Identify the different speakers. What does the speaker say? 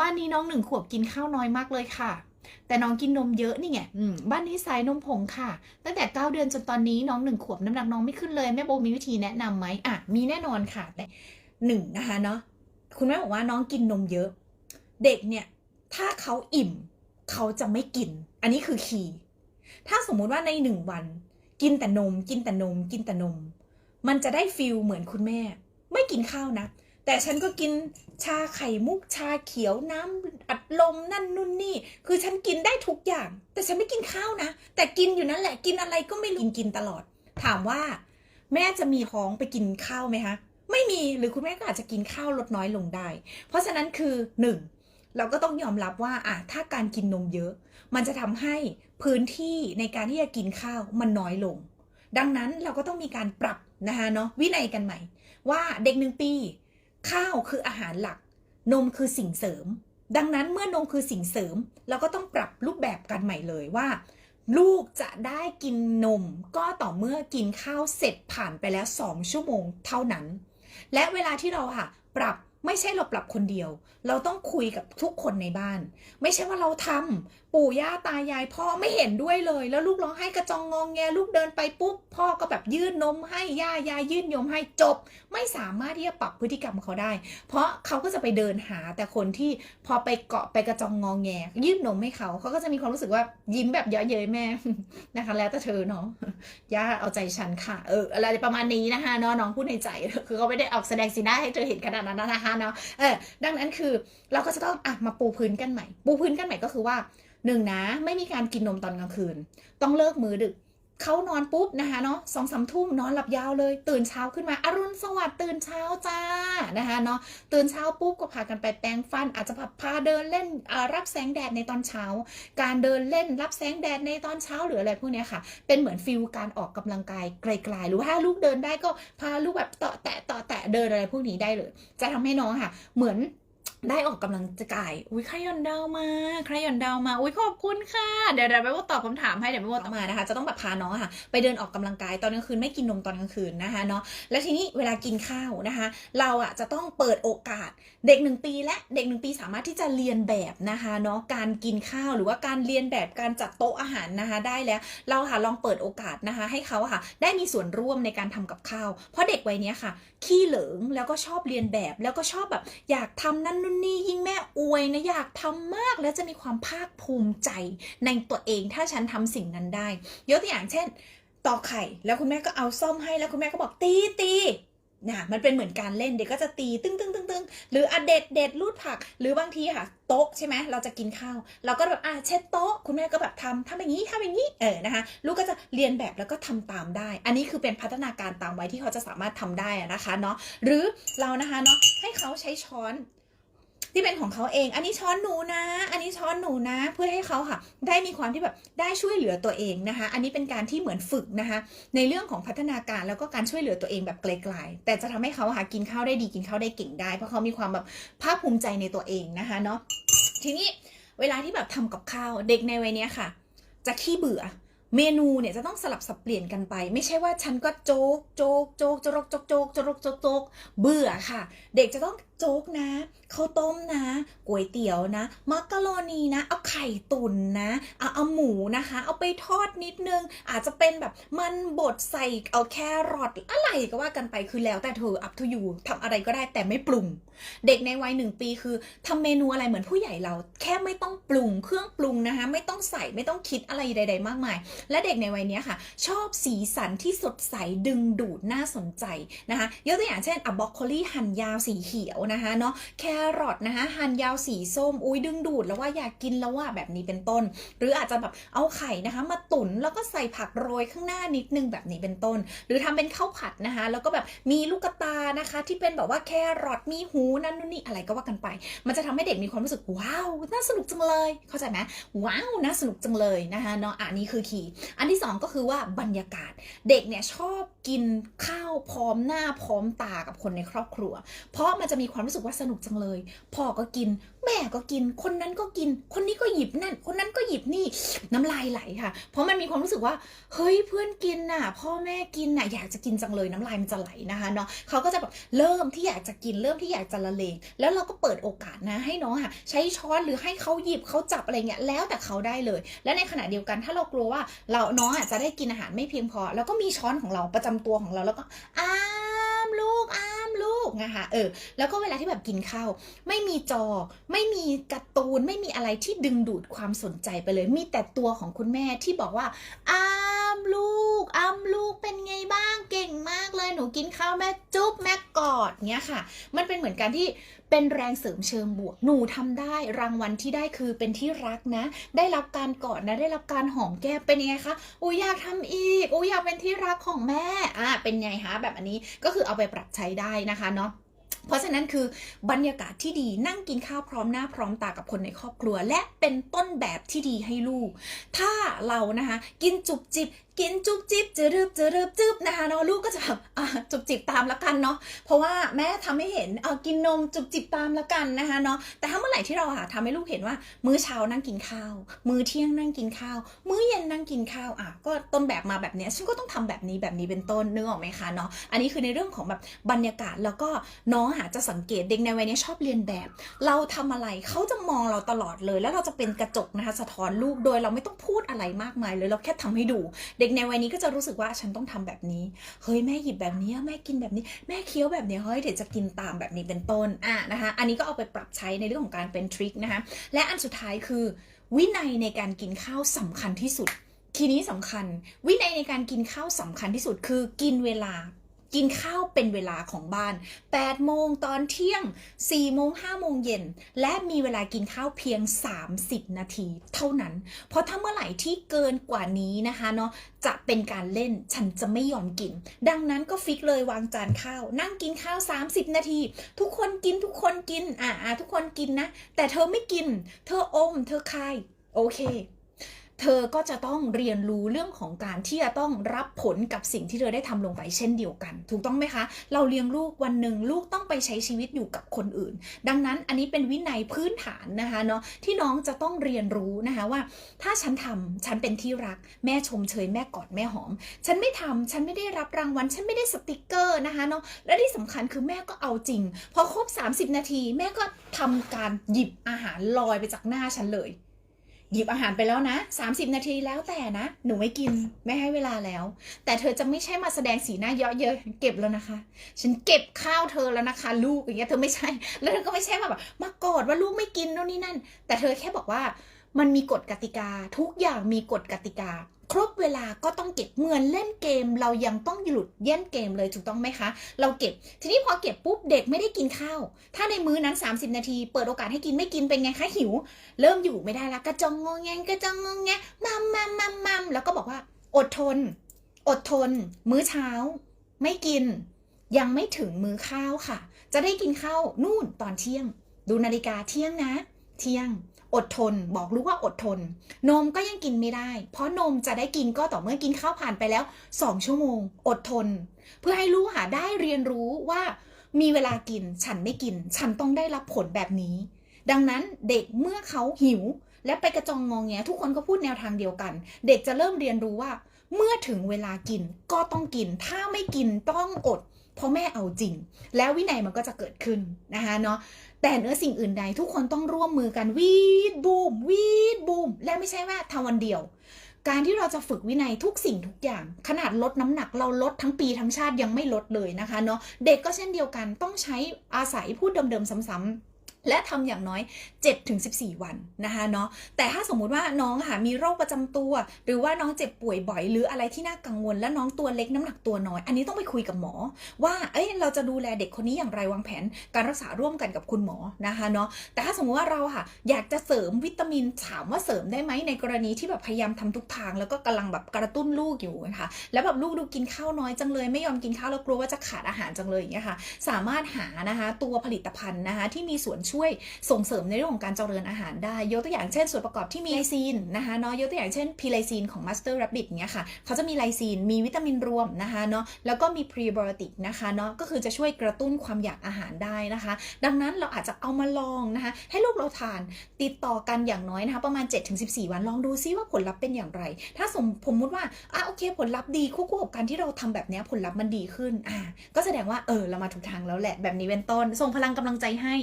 Speaker 1: บ้านนี้น้องหนึ่งขวบกินข้าวน้อยมากเลยค่ะ แต่น้องกินนมเยอะนี่ไงบ้านนี้สายนมผงค่ะ ตั้งแต่ 9 เดือนจนตอนนี้น้องหนึ่งขวบน้ำหนักน้องไม่ขึ้นเลย แม่โบมีวิธีแนะนำไหมอะ มีแน่นอนค่ะ แต่หนึ่งนะคะเนาะคุณแม่บอกว่าน้องกินนมเยอะ เด็กเนี่ย ถ้าเขาอิ่มเขาจะไม่กิน อันนี้คือคีย์ถ้าสมมุติว่าในหนึ่งวัน กินแต่นม กินแต่นม กินแต่นม มันจะได้ฟิลเหมือนคุณแม่ ไม่กินข้าวนะ แต่ฉันก็กินชาไข่มุกชาเขียวน้ำอัดลมนั่นนู่นนี่ คือฉันกินได้ทุกอย่าง แต่ฉันไม่กินข้าวนะ แต่กินอยู่นั่นแหละกินอะไรก็ไม่รู้กินกินตลอด ถามว่า แม่จะมีท้องไปกินข้าวไหมคะไม่มีหรือคุณแม่ก็อาจจะกินข้าวลดน้อยลงได้ เพราะฉะนั้นคือหนึ่งเราก็ต้องยอมรับว่าอะถ้าการกินนมเยอะ มันจะทำให้พื้นที่ในการที่จะกินข้าวมันน้อยลง ดังนั้นเราก็ต้องมีการปรับนะคะเนาะวินัยกันใหม่ ว่าเด็กหนึ่งปี ข้าวคืออาหารหลัก นมคือสิ่งเสริม ดังนั้นเมื่อนมคือสิ่งเสริม เราก็ต้องปรับรูปแบบกันใหม่เลยว่า ลูกจะได้กินนม ก็ต่อเมื่อกินข้าวเสร็จผ่านไปแล้ว 2 ชั่วโมงเท่านั้น และเวลาที่เราค่ะ ปรับไม่ใช่เราปรับคนเดียว เราต้องคุยกับทุกคนในบ้าน ไม่ใช่ว่าเราทำปู่ย่าตายายพ่อไม่เห็นด้วยเลย แล้วลูกร้องไห้กระจองงองแงลูกเดินไปปุ๊บพ่อก็แบบยื่นนมให้ย่ายายยื่นนมให้จบ ไม่สามารถที่จะปรับพฤติกรรมเขาได้ เพราะเขาก็จะไปเดินหาแต่คนที่พอไปเกาะไปกระจองงองแง ยื่นนมให้เขาเขาก็จะมีความรู้สึกว่ายิ้มแบบเยอะเย้ยแม่นะคะ แล้วแต่เธอเนาะย่าเอาใจฉันค่ะเอออะไรประมาณนี้นะคะเนาะน้องพูดในใจคือเขาไม่ได้ออกแสดงสีหน้าให้เธอเห็นขนาดนั้นนะคะเนาะเออดังนั้นคือเราก็จะต้องอะมาปูพื้นกันใหม่ ปูพื้นกันใหม่ก็คือว่า หนึ่งนะไม่มีการกินนมตอนกลางคืน ต้องเลิกมื้อดึกเขานอนปุ๊บนะคะเนาะสองสามทุ่มนอนหลับยาวเลย ตื่นเช้าขึ้นมาอรุณสวัสดิ์ตื่นเช้าจ้านะคะเนาะตื่นเช้าปุ๊บก็พากันไปแปรงฟัน อาจจะพาเดินเล่นรับแสงแดดในตอนเช้า การเดินเล่นรับแสงแดดในตอนเช้าหรืออะไรพวกนี้ค่ะ เป็นเหมือนฟิลการออกกำลังกายไกลๆหรือว่าถ้าลูกเดินได้ก็พาลูกแบบเตาะแตะเตาะแตะเดินอะไรพวกนี้ได้เลย จะทำให้น้องค่ะ เหมือน ได้ออกกำลังกาย อุ้ยใครหย่อนดาวมา ใครหย่อนดาวมา อุ้ยขอบคุณค่ะ เดี๋ยวเดี๋ยวไปว่าตอบคำถามให้เดี๋ยวไปว่าตอมานะคะ จะต้องแบบพาน้องค่ะ ไปเดินออกกำลังกายตอนกลางคืนไม่กินนมตอนกลางคืนนะคะเนาะ แล้วทีนี้เวลากินข้าวนะคะ เราอะจะต้องเปิดโอกาสเด็กหนึ่งปีและเด็กหนึ่งปีสามารถที่จะเรียนแบบนะคะเนาะ การกินข้าวหรือว่าการเรียนแบบการจัดโต๊ะอาหารนะคะได้แล้ว เราค่ะลองเปิดโอกาสนะคะ ให้เขาค่ะ ได้มีส่วนร่วมในการทำกับข้าว เพราะเด็กวัยนี้ค่ะ ขี้เหลิงแล้วก็ชอบเรียนแบบแล้วก็ชอบแบบอยากทำนั่นนู่นนี่ยิ่งแม่อวยนะอยากทำมากแล้วจะมีความภาคภูมิใจในตัวเองถ้าฉันทำสิ่งนั้นได้ยกตัวอย่างเช่นตอกไข่แล้วคุณแม่ก็เอาซ่อมให้แล้วคุณแม่ก็บอกตีตีนะมันเป็นเหมือนการเล่นเด็กก็จะตีตึ้งตึ้งตึ้งตึ้งหรืออะเด็ดเด็ดรูดผัก หรือบางทีค่ะโต๊ะใช่ไหมเราจะกินข้าว เราก็แบบอะเช็ดโต๊ะ คุณแม่ก็แบบทำทำอย่างนี้ทำอย่างนี้เออนะคะลูกก็จะเรียนแบบแล้วก็ทำตามได้ อันนี้คือเป็นพัฒนาการตามวัยที่เขาจะสามารถทำได้นะคะเนาะหรือเรานะคะเนาะให้เขาใช้ช้อน ที่เป็นของเขาเอง อันนี้ช้อนหนูนะ อันนี้ช้อนหนูนะ เพื่อให้เขาค่ะ ได้มีความที่แบบได้ช่วยเหลือตัวเองนะคะ อันนี้เป็นการที่เหมือนฝึกนะคะ ในเรื่องของพัฒนาการแล้วก็การช่วยเหลือตัวเองแบบไกลๆ แต่จะทำให้เขาค่ะกินข้าวได้ดีกินข้าวได้เก่งได้ เพราะเขามีความแบบภาคภูมิใจในตัวเองนะคะเนาะ ทีนี้เวลาที่แบบทำกับข้าวเด็กในวัยเนี้ยค่ะ จะขี้เบื่อ เมนูเนี่ยจะต้องสลับสับเปลี่ยนกันไป ไม่ใช่ว่าฉันก็โจ๊กโจ๊กโจ๊กโจ๊กโจ๊กโจ๊กโจ๊กโจ๊กโจ๊กเบื่อค่ะ เด็กจะต้องโจ๊กนะข้าวต้มนะก๋วยเตี๋ยวนะ มักกะโรนีนะ เอาไข่ตุ๋นนะเอาเอาหมูนะคะ เอาไปทอดนิดนึง อาจจะเป็นแบบมันบดใส่เอาแครอทอะไรก็ว่ากันไปคือแล้วแต่เธอ up to you ทำอะไรก็ได้แต่ไม่ปรุง เด็กในวัยหนึ่งปีคือทำเมนูอะไรเหมือนผู้ใหญ่เรา แค่ไม่ต้องปรุงเครื่องปรุงนะคะ ไม่ต้องใส่ไม่ต้องคิดอะไรใด ๆ มากมายและเด็กในวัยนี้ค่ะ ชอบสีสันที่สดใสดึงดูดน่าสนใจนะคะยกตัวอย่างเช่นอะบรอกโคลีหั่นยาวสีเขียวนะคะเนาะแครอทนะคะหั่นยาวสีส้มอุ้ยดึงดูดแล้วว่าอยากกินแล้วว่าแบบนี้เป็นต้น หรืออาจจะแบบเอาไข่นะคะ มาตุ๋นแล้วก็ใส่ผักโรยข้างหน้านิดนึงแบบนี้เป็นต้น หรือทำเป็นข้าวผัดนะคะ แล้วก็แบบมีลูกกตานะคะ ที่เป็นแบบว่าแครอทมีหูนั่นนู่นนี่อะไรก็ว่ากันไป มันจะทำให้เด็กมีความรู้สึกว้าวน่าสนุกจังเลย เข้าใจไหมว้าวน่าสนุกจังเลยนะคะเนาะอันนี้คือคีอันที่สองก็คือว่าบรรยากาศเด็กเนี่ยชอบกินข้าวพร้อมหน้าพร้อมตากับคนในครอบครัว เพราะมันจะมีความรู้สึกว่าสนุกจังเลยพ่อก็กิน แม่ก็กิน คนนั้นก็กิน คนนี้ก็หยิบนั่น คนนั้นก็หยิบนี่ น้ำลายไหลค่ะ เพราะมันมีความรู้สึกว่า เฮ้ยเพื่อนกินน่ะ พ่อแม่กินน่ะ อยากจะกินจังเลยน้ำลายมันจะไหลนะคะเนาะเขาก็จะแบบเริ่มที่อยากจะกินเริ่มที่อยากจะละเลงแล้วเราก็เปิดโอกาสนะให้น้องค่ะใช้ช้อนหรือให้เขาหยิบเขาจับอะไรเงี้ยแล้วแต่เขาได้เลย และในขณะเดียวกันถ้าเรากลัวว่าเราน้องอาจจะได้กินอาหารไม่เพียงพอ แล้วก็มีช้อนของเราประจำตัวของเราแล้วก็อ้า กนะคะเออแล้วก็เวลาที่แบบกินข้าวไม่มีจอ ไม่มีการ์ตูนไม่มีอะไรที่ดึงดูดความสนใจไปเลย มีแต่ตัวของคุณแม่ที่บอกว่าอ้า มลูกอ้าลูกเป็นไงบ้างเก่งมากเลยหนูกินข้าวแม่จุ๊บแม่กอดเงี้ยค่ะ มันเป็นเหมือนกันที่เป็นแรงเสริมเชิงบวก หนูทำได้รางวัลที่ได้คือเป็นที่รักนะ ได้รับการกอดนะ ได้รับการหอมแก้มเป็นยังไงคะอุ้ยอยากทำอีกอุ้ยอยากเป็นที่รักของแม่อะเป็นไงคะแบบอันนี้ก็คือเอาไปปรับใช้ได้นะคะเนาะเพราะฉะนั้นคือบรรยากาศที่ดีนั่งกินข้าวพร้อมหน้าพร้อมตากับคนในครอบครัว และเป็นต้นแบบที่ดีให้ลูก ถ้าเรานะคะ กินจุบจิบ กินจุ๊บจิบจืรึบจืรึบจึบนะคะเนาะลูกก็จะแบบอะจุบจิบตามละกันเนาะเพราะว่าแม่ทำให้เห็นเอากินนมจุบจิบตามละกันนะคะเนาะแต่ถ้าเมื่อไหร่ที่เราค่ะทำให้ลูกเห็นว่า มื้อเช้านั่งกินข้าว มื้อเที่ยงนั่งกินข้าว มื้อเย็นนั่งกินข้าวอะก็ต้นแบบมาแบบเนี้ยฉันก็ต้องทำแบบนี้แบบนี้เป็นต้นนึกออกไหมคะเนาะอันนี้คือในเรื่องของแบบบรรยากาศแล้วก็น้องหาจะสังเกตเด็กในวัยนี้ชอบเรียนแบบ เราทำอะไรเขาจะมองเราตลอดเลย แล้วเราจะเป็นกระจกนะคะสะท้อนลูกโดยเราไม่ต้องพูดอะไรมากมายเลยเราแค่ทำให้ดูเด็กในวัยนี้ก็จะรู้สึกว่าฉันต้องทำแบบนี้ เฮ้ยแม่หยิบแบบนี้แม่กินแบบนี้ แม่เคี้ยวแบบนี้เฮ้ยเดี๋ยวจะกินตามแบบนี้เป็นต้นอะนะคะอันนี้ก็เอาไปปรับใช้ในเรื่องของการเป็นทริคนะคะและอันสุดท้ายคือ วินัยในการกินข้าวสำคัญที่สุดทีนี้สำคัญ วินัยในการกินข้าวสำคัญที่สุดคือกินเวลา กินข้าวเป็นเวลาของบ้าน 8 โมงตอนเที่ยง 4 โมง 5 โมงเย็น และมีเวลากินข้าวเพียง 30 นาทีเท่านั้น เพราะถ้าเมื่อไหร่ที่เกินกว่านี้นะคะเนาะ จะเป็นการเล่น ฉันจะไม่ยอมกิน ดังนั้นก็ฟิกเลยวางจานข้าว นั่งกินข้าว 30 นาที ทุกคนกินทุกคนกิน อ่าอ่าทุกคนกินนะ แต่เธอไม่กิน เธออม เธอคาย โอเค เธอก็จะต้องเรียนรู้เรื่องของการที่จะต้องรับผลกับสิ่งที่เธอได้ทำลงไปเช่นเดียวกัน ถูกต้องไหมคะ เราเลี้ยงลูกวันหนึ่งลูกต้องไปใช้ชีวิตอยู่กับคนอื่น ดังนั้นอันนี้เป็นวินัยพื้นฐานนะคะเนาะที่น้องจะต้องเรียนรู้นะคะว่า ถ้าฉันทำฉันเป็นที่รัก แม่ชมเชยแม่กอดแม่หอม ฉันไม่ทำฉันไม่ได้รับรางวัล ฉันไม่ได้สติกเกอร์นะคะเนาะและที่สำคัญคือแม่ก็เอาจริง พอครบ 30 นาที แม่ก็ทำการหยิบอาหารลอยไปจากหน้าฉันเลย หยิบอาหารไปแล้วนะ 30 นาทีแล้วแต่นะ หนูไม่กินไม่ให้เวลาแล้ว แต่เธอจะไม่ใช่มาแสดงสีหน้าเยอะเย้ยเก็บแล้วนะคะ ฉันเก็บข้าวเธอแล้วนะคะ ลูกอย่างเงี้ยเธอไม่ใช่ แล้วเธอก็ไม่ใช่มาแบบมากอดว่าลูกไม่กินโน่นนี่นั่น แต่เธอแค่บอกว่ามันมีกฎกติกา ทุกอย่างมีกฎกติกา รบเวลาก็ต้องเก็บเหมือนเล่นเกม เรายังต้องหลุดเย่นเกมเลยถูกต้องไหมคะ เราเก็บ ทีนี้พอเก็บปุ๊บเด็กไม่ได้กินข้าว ถ้าในมื้อนั้น 30 นาที เปิดโอกาสให้กินไม่กินเป็นไงคะหิว เริ่มอยู่ไม่ได้แล้วกระจองงงแงงกระจองงงแงมัมมัมมัมมัมแล้วก็บอกว่าอดทน อดทน มื้อเช้า ไม่กิน ยังไม่ถึงมื้อข้าวค่ะ จะได้กินข้าวนู่นตอนเที่ยง ดูนาฬิกาเที่ยงนะ เที่ยง อดทน บอกลูกว่าอดทน นมก็ยังกินไม่ได้ เพราะนมจะได้กินก็ต่อเมื่อกินข้าวผ่านไปแล้ว 2 ชั่วโมง อดทน เพื่อให้ลูกหาได้เรียนรู้ว่า มีเวลากิน ฉันไม่กิน ฉันต้องได้รับผลแบบนี้ ดังนั้นเด็กเมื่อเขาหิว และไปกระจองงองแงทุกคนก็พูดแนวทางเดียวกัน เด็กจะเริ่มเรียนรู้ว่า เมื่อถึงเวลากินก็ต้องกิน ถ้าไม่กินต้องอดเพราะแม่เอาจริง แล้ววินัยมันก็จะเกิดขึ้นนะคะเนาะ แต่เนื้อสิ่งอื่นใดทุกคนต้องร่วมมือกันวีดบูมวีดบูมและไม่ใช่ว่าทำวันเดียว การที่เราจะฝึกวินัยทุกสิ่งทุกอย่าง ขนาดลดน้ำหนักเราลดทั้งปีทั้งชาติยังไม่ลดเลยนะคะเนาะเด็กก็เช่นเดียวกันต้องใช้อาศัยพูดเดิมๆซ้ำๆ และทำอย่างน้อย 7-14 วันนะคะเนาะแต่ถ้าสมมุติว่าน้องค่ะมีโรคประจำตัว หรือว่าน้องเจ็บป่วยบ่อย หรืออะไรที่น่ากังวล และน้องตัวเล็กน้ำหนักตัวน้อย อันนี้ต้องไปคุยกับหมอ ว่าเอ้ยเราจะดูแลเด็กคนนี้อย่างไรวางแผน การรักษาร่วมกันกับคุณหมอนะคะเนาะแต่ถ้าสมมติว่าเราค่ะ อยากจะเสริมวิตามินถามว่าเสริมได้ไหมในกรณีที่แบบพยายามทำทุกทาง แล้วก็กำลังแบบกระตุ้นลูกอยู่นะคะแล้วแบบลูกดูกินข้าวน้อยจังเลย ไม่ยอมกินข้าวแล้วกลัวว่าจะขาดอาหารจังเลยอย่างเงี้ยค่ะ สามารถหานะคะตัวผลิตภัณฑ์นะคะที่มีส่วนช่วยช่วยส่งเสริมในเรื่องของการเจริญอาหารได้ ยกตัวอย่างเช่นส่วนประกอบที่มีไลซีนนะคะเนาะยกตัวอย่างเช่นพีไลซีนของ Master Rabbit เนี้ยค่ะเขาจะมีไลซีนมีวิตามินรวมนะคะเนาะแล้วก็มีพรีไบโอติกนะคะเนาะก็คือจะช่วยกระตุ้นความอยากอาหารได้นะคะ ดังนั้นเราอาจจะเอามาลองนะคะให้ลูกเราทานติดต่อกันอย่างน้อยนะคะประมาณ 7-14 วันลองดูซิว่าผลลัพธ์เป็นอย่างไร ถ้าสมผมมุติว่าอะโอเค ผลลัพธ์ดีคู่กับการที่เราทำแบบเนี้ยผลลัพธ์มันดีขึ้นอะก็แสดงว่าเออเรามาถูกทางแล้วแหละแบบนี้เป็นต้นส่งพลังกำลังใจให้